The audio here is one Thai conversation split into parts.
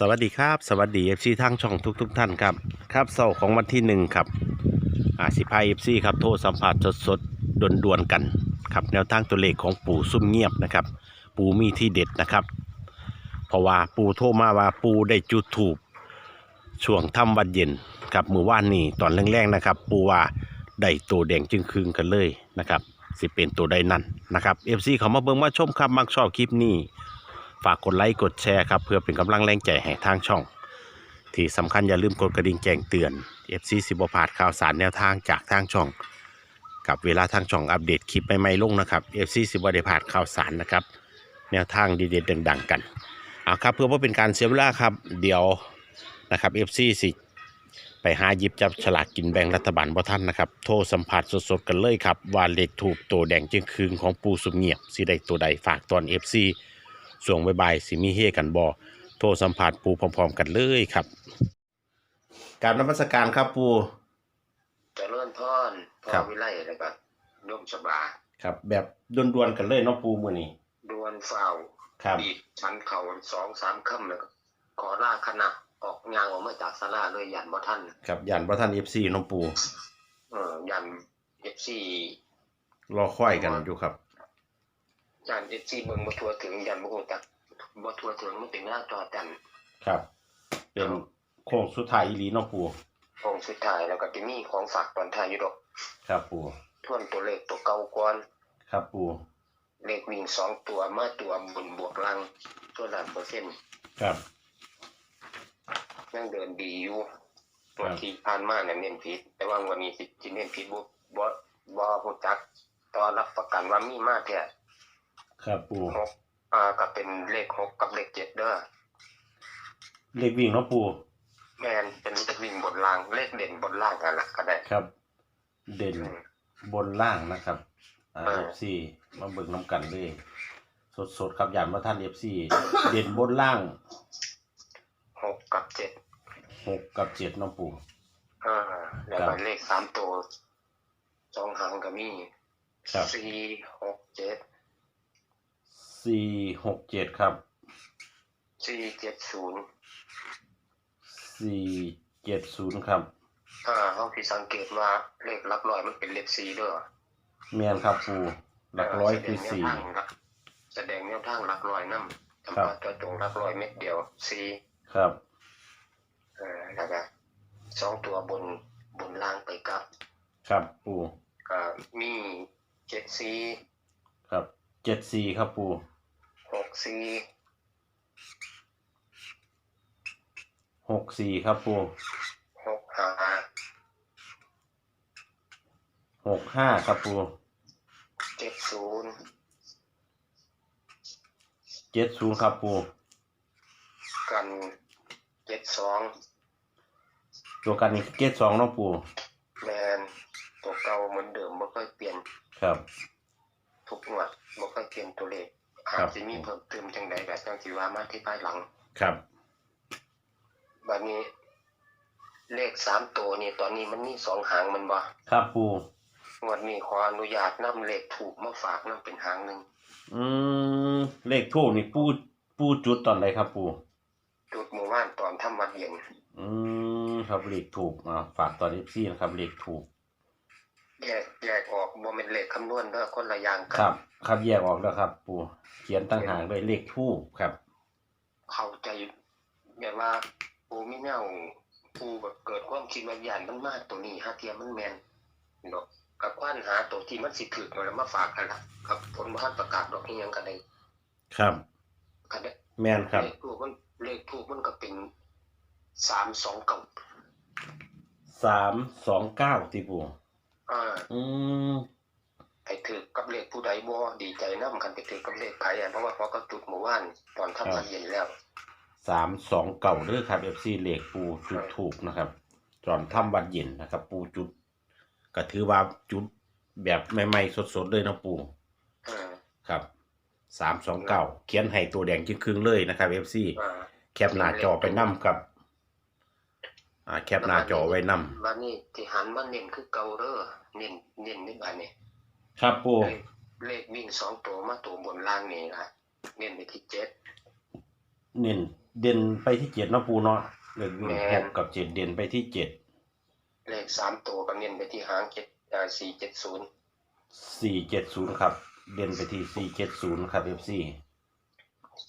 สวัสดีครับ สวัสดีเอฟซีทางช่องทุกทุกๆท่านครับ ครับเสาร์ของวันที่หนึ่งครับอาสิพายเอฟซีครับโทรสัมผัสสดสดดวนดวนกันครับแนวทางตัวเลขของปู่ซุ่มเงียบนะครับ ปู่มีที่เด็ดนะครับ เพราะว่าปู่โทรมาว่าปู่ได้จุดถูกช่วงทำวัดเย็นครับมือว่านนี่ตอนแรกๆนะครับ ปู่ว่าได้ตัวแดงจึงคืนกันเลยนะครับสิเป็นตัวใดนั่นนะครับเอฟซีเขามาเบิ่งมาชมครับมักชอบคลิปนี้ ฝากกดไลค์กดแชร์ครับเพื่อเป็นกำลังแรงใจให้ทางช่อง ที่สำคัญอย่าลืมกดกระดิ่งแจ้งเตือน FC สิบพลาดข่าวสารแนวทางจากทางช่อง กับเวลาทางช่องอัปเดตคลิปใหม่ๆลงนะครับ FC สิบได้พลาดข่าวสารนะครับ แนวทางดีเด็ดดังๆกันเอาครับเพื่อว่าเป็นการเสียเวลาครับเดี๋ยวนะครับ FC สิไปหาหยิบจับฉลากกินแบ่งรัฐบาลบ่ท่านนะครับ โทรสัมผัสสดๆกันเลยครับ ว่าเลขถูกตัวแดงจึงคืนของปูสุมเงียบสิได้ตัวใดฝากตอน FC ส่วงบายๆสิมีเฮกันบอโทรสัมผัสปูพร้อมๆกันเลยครับการนมัสการครับปูเจริญพรพ่ครัอบวิไลแล้วก็โยมสบาครับ แบบด่วนๆกันเลยเนาะปูมื้อนี้ดวนเฝ้าครับบีบชั้นเขาสองสามค่ำแล้วก็ขอลาคณะออกงานออกมาจากศาลาเลยยันบ่ท่านครับยันพระท่าน FC เนาะปูเออยันเอฟซีรอค่อยกันอยู่ครับ ยันเอฟซีเบิ่งบ่ทั่วถึงยันบ่ฮู้จักบ่ทั่วถึงมันเป็นหน้าจอจันครับ เป็นโค้งสุดท้ายอีหลีเนาะปูองค์สุดท้ายแล้วก็จะมีของฝากตอนท้ายอยู่ดอก ครับปูทวนตัวเลขตัวเก่าก่อน ครับปูเลขวิ่งสองตัวมาตัวบนบวกลังตัวละเปอร์เซ็นต์ครับยังเดินดีอยู่ครับวันที่ผ่านมาเนี่ยเน้นผิดแต่ว่าวันนี้สิสิเน้นผิดบ่บ่บ่ฮู้จักต่อรับประกันว่ามีมาแท้ ครับปูหกอ่าก็เป็นเลขหกกับเลขเจ็ดเด้อเลขวิ่งเนาะปูแม่นเป็นเลขวิ่งบนล่างเลขเด่นบนล่างกันละก็ได้ครับ เด่นอืมบนล่างนะครับอ่าเออ FC มาเบิ่งน้ำกันเลยสดๆครับยันพระท่าน FC เด่นบนล่างหกกับเจ็ดหกกับเจ็ดเนาะปูอ่าแล้วครัก็บเลขสามตัวสองหางก็มีครับสี่หกเจ็ด สี่หกเจ็ดครับสี่เจ็ดศูนย์สี่เจ็ดศูนย์ครับอ่าเขาที่สังเกตว่าเลขหลักร้อยมันเป็นเลขสี่เด้อแมนครับปูหลักร้อยคือสี่แสดงแนวทางหลักร้อยนำจำครับกัดตัวตรงหลักร้อยเม็ดเดียวสี่ครับเอ่อแล้วก็สองตัวบนบนล่างไปกับ ครับปูก็มีเจ็ดสี่ครับเจ็ดสี่ครับปู หกสี่หกสี่ครับปูหกห้าหกห้าครับปูเจ็ดศูนย์เจ็ดศูนย์ครับปูกันเจ็ดสองตัวกันนี้เจ็ดสองเนาะปูแมนตัวเก่าเหมือนเดิมไม่ค่อยเปลี่ยนครับ ทุกงวดไม่ค่อยเปลี่ยนตัวเลข ครัอาบจจะมีเพิ่มเติมจังใดแบบจังที่ว่ามาที่ภายหลัง ครับบัดนี้ เลขสามตัวนี่ตอนนี้มันมีสองหางมันบ่ครับปูงวดนี้ขออนุญาตนำเลขถูกมาฝากนำเป็นหางหนึ่งอืมเลขทูบนี่ปูปูจุดตอนไหนครับปูจุดหมู่บ้านตอนทำวัดเย็นอืมครับเลขถูกอ่าฝากตอนนี้พี่นะครับเลขถูกแยกแยกออก บ่เป็นเลขคำนวณเด้อคนละอย่างกัครับ ครับแยกออกแล้วครับ ปูเขียนตั้งหางด้วยเลขทูบครับ เข้าใจแบบว่าปูมีแนวปูแบบเกิดความคิดว่าย่านมันมาตัวนี้หาเทียมมันแม่นดอกกับควานหาตัวที่มันสิถูกแล้วมาฝากกันละครับผลบ่ทันประกาศดอกอีหยังกันได้ครับ กันได้แมนครับ เลขทูกมันเลขทูกมันก็เป็นสามสองเก้าสามสองเก้าที่ปู อ่าอืมไปถือกับเลขผู้ใดบ่ดีใจนํกันไปถือกับเลขไผอะเพราะว่าพอก็จุดหมู่บ้านตอนทำวัดเย็นแล้วสามสองเก่าเด้อครับเอฟซีเลขปูจุดถูกนะครับ จอนถ้ำวัดเย็นนะครับ ปูจุดก็ถือว่าจุดแบบใหม่ๆสดๆเลยนะปูอ่าครับสามสองเก้าเขียนให้ตัวแดงจึงครึ่งๆเลยนะครับเอฟซีอ่า แคปหน้าจอไปนํครับ อ่าแคปหน้าจอไว้นํวันนี้ที่หันมาเน้นคือเก่าเด้อเน้นเน้นนี่บัดนี้ครับปูเลขเลขวิ่งสองตัวมาตัวบนล่างนี่นะเน้นไปที่เจ็ดเน้นเด่นไปที่เจ็ดเนาะปูเนาะเลขวิ่งแม่หนกกับเจ็ดเด่นไปที่เจ็ดเลขสามตัวก็เน้นไปที่หางเจ็ดอ่าสี่เจ็ดศูนย์สี่เจ็ดศูนย์ครับ เด่นไปที่สี่เจ็ดศูนย์ครับเอฟซี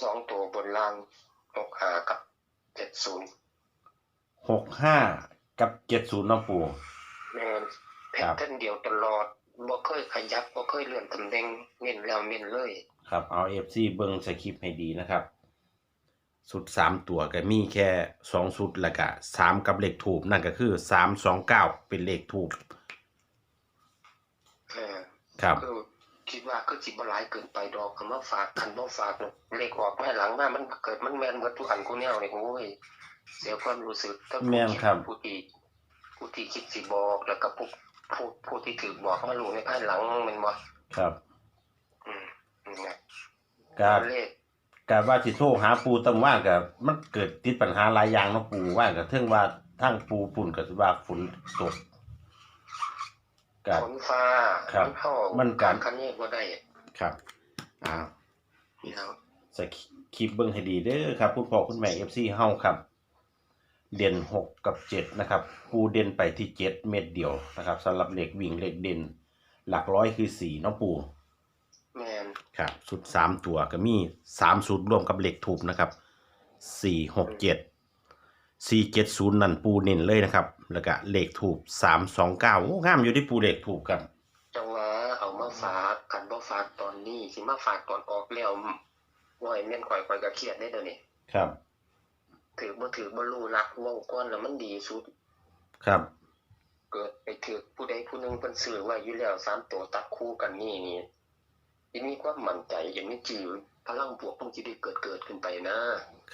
สองตัวบนล่างหกหากับเจ็ดศูนย์ หกห้ากับเจ็ดศูนย์เนาะปูแม่นแพครัทบเทิร์นเดียวตลอดบ่เคยขยับบ่เคยเลื่อนตำแหน่งเน้นแล้วเน้นเลย ครับเอาเอฟซีเบิ้งสคริปต์ให้ดีนะครับ สุดสามตัวก็มีแค่สองสุดแล้วก็สามกับเลขถูกนั่นก็คือสามสองเก้าเป็นเลขถูกเออครับ คือคิดว่าคือสิบ่หลายเกินไปดอกคำว่าฝากคันบ่ฝากเนี่ยเลขออกมาหลังมามันเกิดมันแม่นหมดทุกอันกูแนวนี่โอ้ย เสียความรู้สึกถ้าผู้แม่นครับ ผู้ที่ผู้ที่คิดสิบอกแล้วก็ผู้ผู้ผู้ที่ถือบอกมารู้ในภายหลังแมันบ่ครับอืมนี่ไงก็เลขการว่าสิโทรหาปูตำว่านกับมันเกิดติดปัญหาหลายอย่างเนาะปูว่ากับเทิงว่าทั้งปูฝุ่นกับว่าฝนตกกับฝนฟ้าครับเข้ามันกักานรคันนี้บ่ได้ครับอ้าวนี่ครับสคริปต์เบิ้งให้ดีเด้อครับ คุณพ่อคุณแม่เอฟซีเฮาครับ เด่นหกกับเจ็ดนะครับปูเด่นไปที่เจ็ดเม็ดเดียวนะครับสำหรับเหล็กวิ่งเหล็กเด่น หลักร้อยคือสี่เนาะปูแม่นครับสุดสามตัวก็มีสามสุดรวมกับเหล็กถูกนะครับสี่หกเจ็ดสี่เจ็ดศูนย์นั่นปูเน้นเลยนะครับ แล้วก็เหล็กถูกสามสองเก้าโอ้งามอยู่ที่ปูเหล็กถูกครับจังหวะเอามาฝากคันบ่ฝากตอนนี้สิมาฝากตอนออกแล้วบ่ให้แม่นข่อยข่อยก็เครียดได้เดี๋ยวนี้ครับ ถือบ่ถือบ่รู้รักเว้าก่อนแล้วมันดีสุด ครับ เกิดไปถือผู้ใดผู้หนึงเพิ่นซื้อไว้อยู่แล้วสามตัวตัดคู่กันนี่นี่ทีนี้ความมั่นใจยังมีจีพลังบวกต้องสิได้เกิดเกิดขึ้นไปนะ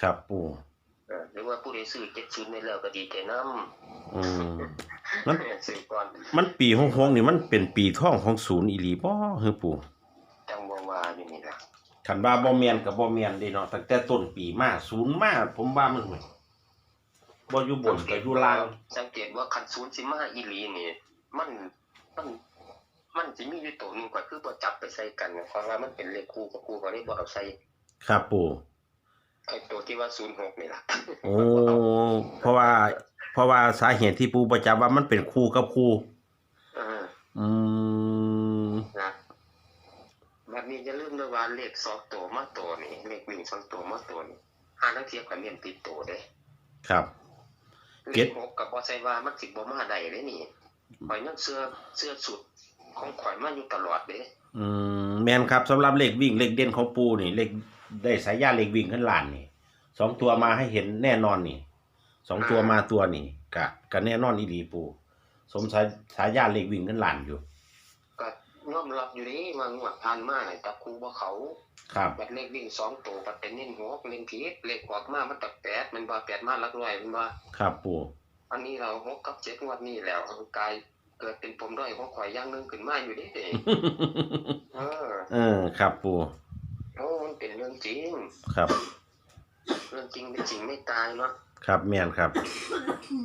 ครับปูเออหรือว่าผู้ใดซื้อ70ได้แล้วก็ดีใจนำอืมมันซื้อก่อนมันปีหงหงนี่มันเป็นปีท่องของศูนย์อีหลีบ่เฮือปูจังบ่ว่าอยู่นี่ ล่ะคันว่าบ่แม่นกับบ่แม่นเด้เนาะตั้งแต่ต้นปีมาศูนย์มาผมว่ามันห่วยบ่อยู่บนก็อยู่ล่าง สังเกตว่าคันศูนย์สิมาอีหลีนี่มันมันมันสิมีอยู่ตัวหนึงก็คือบ่จับไปใส่กันเพราะว่ามันเป็นเลขคู่กับคู่ก็เลยบ่เอาใส่ครับปูไอ้ตัวที่ว่า06นี่ล่ะโอ้ เพราะว่า เพราะว่าสาเหตุที่ปูประจับว่ามันเป็นคู่กับคู่ เออ อืม นะบัดนี้อย่าลืมด้ วยว่าเลขสองตัวมาตัวนี่เลขวิ่งสองตัวมาตัวนี่หานักเทียบกับเมียนติดตัวเด้ครับ เลเก็ต ขหกกับบ่ใช่ว่ามันสิบ่มาได้เด้นี่ข่อยยังเสื้อเสื้อสุดของข่อยมาอยู่ตลอดเด้อืมแม่นครับสำหรับเลขวิ่งเลขเด่นของปูนี่เลขได้สายยาเลขวิ่งขึ้นล้านนี่สองตัวมาให้เห็นแน่นอนนี่สองตัวมาตัวนี่กะกะแน่นอนอีหลีปู สมสายสายยาเลขวิ่งขึ้นล้านอยู่ก็ ยอมรับอยู่นี่ว่างวดผ่านมาเนี่ยจับครูบ่เขาครับบัดเลขวิ่งสองตัวบัดเป็นเน้นหกเน้นผิดเลขออกมามันตักแปดมันบ่แปดมาหลักร้อยมันบ่ครับปูอันนี้เราหกกับเจ็ดงวดนี้แล้วกลายเกิดเป็นปมด้อยของข่อยอย่างหนึงขึ้นมาอยู่เดิเด้เออ เออ ครับปูโอ้มันเป็นเรื่องจริง ครับ เรื่องจริงเป็นจริงไม่ตายเนาะครับแม่นครับ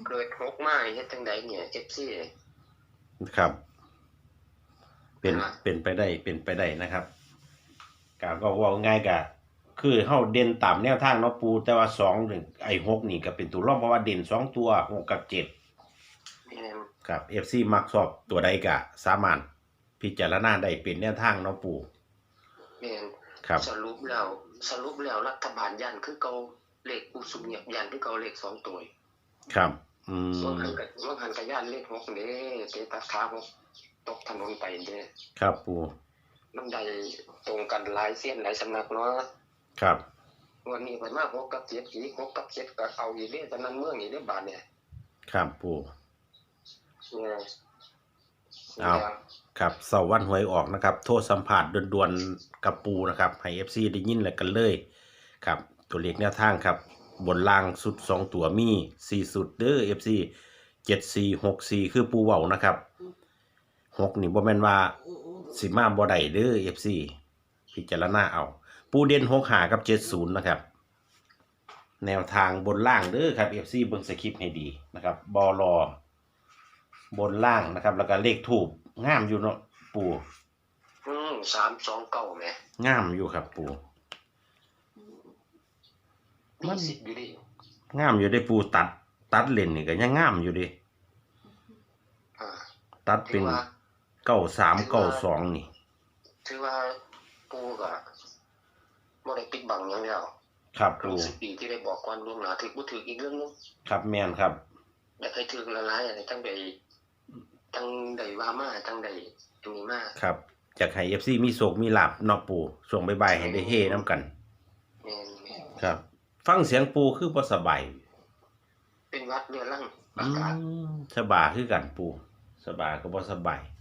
เกิดหกมาเฮ็ดจังไดเนี่ยเจ็บซี่ครับ เป็นอ่าเป็นไปได้เป็นไปได้นะครับกาก็เว่าง่ายกะคือเฮาเด่นตามแนวทางเนาะปูแต่ว่าสองหนึ่งไอ้หกนี่ก็เป็นตัวรองเพราะว่าเด่นสองตัวหกกับเจ็ดแม่นครับ FC มักชอบตัวใดกะสามารถพิจารณาได้เป็นแนวทางเนาะปูแม่นครับสรุปแล้วสรุปแล้วรัฐบาลยันคือเก่าเลขผู้สุมเงียบยันคือเก่าเลขสองตัวครับ อืส่วนมหันกับส่วนหันกับยันเลขหกนี่เตะตัดขาหก ตกถนนไปเด้ครับปูมันได้ตรงกันหลายเส้นหลายสำนักเนาะครับวันนี้เพิ่นมาหกกับเจ็ดอีกหกกับเจ็ดก็เอาอีกเด้ตอนนั้นเมืองอีกเด้บาดเนี่ยครับปูเนี่ยเอาครับเสาร์วันหวยออกนะครับ โทษสัมผัสด่วนๆกับปูนะครับให้ FC ได้ยินแล้วกันเลยครับ ตัวเลขแนวทางครับ บนล่างสุด2ตัวมี4สุดเด้อ FC 7 4 6 4คือปูเว้านะครับ 6นี่บ่แม่นว่าสิมาบ่ได้เด้อ FC พิจารณาเอา ปูเด่น6หากับ70นะครับ แนวทางบนล่างเด้อครับ FC เบิ่งสคริปต์ให้ดีนะครับบอรอบนล่างนะครับ แล้วก็เลขถูกงามอยู่เนาะปูอืมสามสองเก้าแหมงามอยู่ครับ ปูตีสิบอยู่ดิงามอยู่ได้ปูตัด ตัดเลนนี่ก็ยังงามอยู่ดิอ่าตัดถืเป็อนว่า เก้าสามเก้าสองนี่ ถือว่าปูก็บ่ได้ปิดบังหยังแล้วครับปูรู้สึกดีที่ได้บอกก่อนล่วงหน้าถึกบ่ถึกอีกเรื่องหนึงครับแมนครับ แต่เคยถึกละลายอะไรทั้งใดทั้งใดว่ามาทั้งใดตรงนี้มาครับจากให้เอฟซีมีโศกมีลาบเนอกปูช่วงบ่ายๆให้ได้เฮน้ำกัน แม่นแม่นครับ ฟังเสียงปูคือบ่สบายเป็นวัดเรือลั่งอือากาศมสบายคือกันปูสบายก็บ่สบายอ่า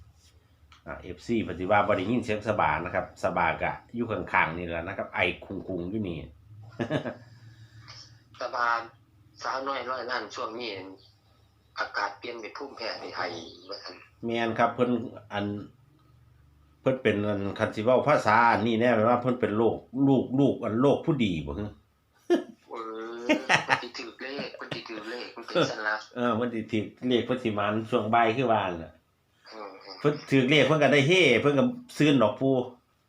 เอฟซีปฏิว่าบ่ได้ยินเสียงสบายนะครับ สบายกะอยู่ข้างๆนี่แหละนะครับ ไอคุงๆอยู่นี่ สบายสาวน้อยร้อยล้านช่วงนี้อากาศเปลี่ยนเป็นภูมิแพ้ในไทยว่าซั่นแมนครับเพิ่นอัน เพิ่นเป็นอันคันสิเว้าภาษาอันนี้แน่แปลว่าเพิ่นเป็นโรคลูกลูกอันโรคผู้ดีบ่ฮึเออมันสิถือเลขมันสิถือเลขมันเป็นสัญลักษณ์เออเพิ่นสิถือเลขเพิ่นสิมันช่วงบ่ายคือว่านั่นล่ะอืม เพิ่นถือเลขเพิ่นก็ได้เฮเพิ่นก็ซื้อดอกปู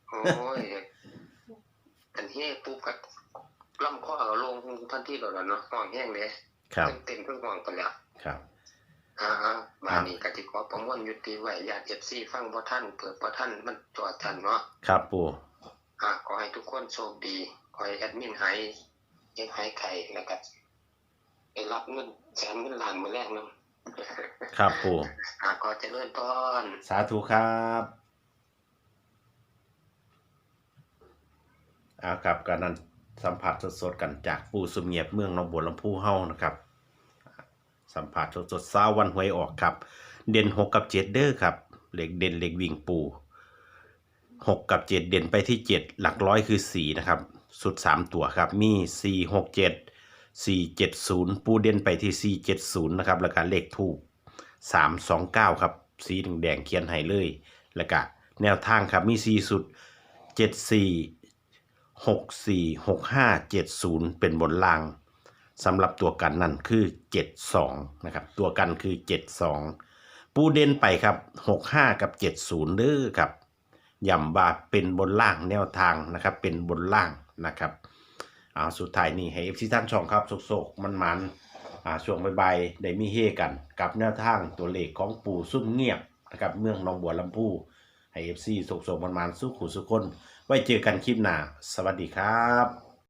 โอ้ยอันเฮ้ปุ๊บกับล่ำข้อเอาลงทันทีแล้วล่ะเนาะห้องแห้งเลยครับเต็มเพิ่งห้องไปแล้วครับอ่าฮะบานนี้กติขอประมวลยุติไว้ญาติ FC ฟังบ่ท่านเปิดบ่ท่านมันจอดทันเนาะครับปูอ่าขอให้ทุกคนโชคดีขอให้แอดมินหายเยังหายไข่นะครับไปรับเงินแสนเงินล้านมื้อแรกเนาะ ครับปูอ่าขอเจริญพรสาธุครับเอาครับกันนั้นสัมผัสสดๆกันจากปูสุมเงียบเมืองหนองบัวลำพูเฮานะครับ สัมผัสสดๆเช้าวันหวยออกครับ เด่นหกกับเจ็ดเด้อครับเหล็กเด่นเหล็กวิ่งปูหกกับเจ็ดเด่นไปที่เจ็ดหลักร้อยคือสี่นะครับ สุดสามตัวครับมีสี่หกเจ็ด สี่เจ็ดศูนย์ปูเด่นไปที่สี่เจ็ดศูนะครับ แล้วก็เลขทูบสามสองเก้าครับ สีแดงๆเขียนให้เลย แล้วก็แนวทางครับ มีสีสุดเจ็ดสี่หกสี่หกห้าเป็นบนล่างสำหรับตัวกันนั่นคือ 72 นะครับ ตัวกันคือ 72 ปูเด่นไปครับ 65 กับ 70เด้อครับย้ำว่าเป็นบนล่างแนวทางนะครับ เป็นบนล่างนะครับ อ่าสุดท้ายนี่ให้เอฟซีทั้งช่องครับโศกๆมันมันๆอ่าช่วงบ่ายๆได้มีเฮกัน กับแนวทางตัวเลขของปู่ซุ่มเงียบนะครับเมืองหนองบัวลำพูให้เอฟซีโศกๆมันมันๆสู้ขู่สุคน ไว้เจอกันคลิปหน้า สวัสดีครับ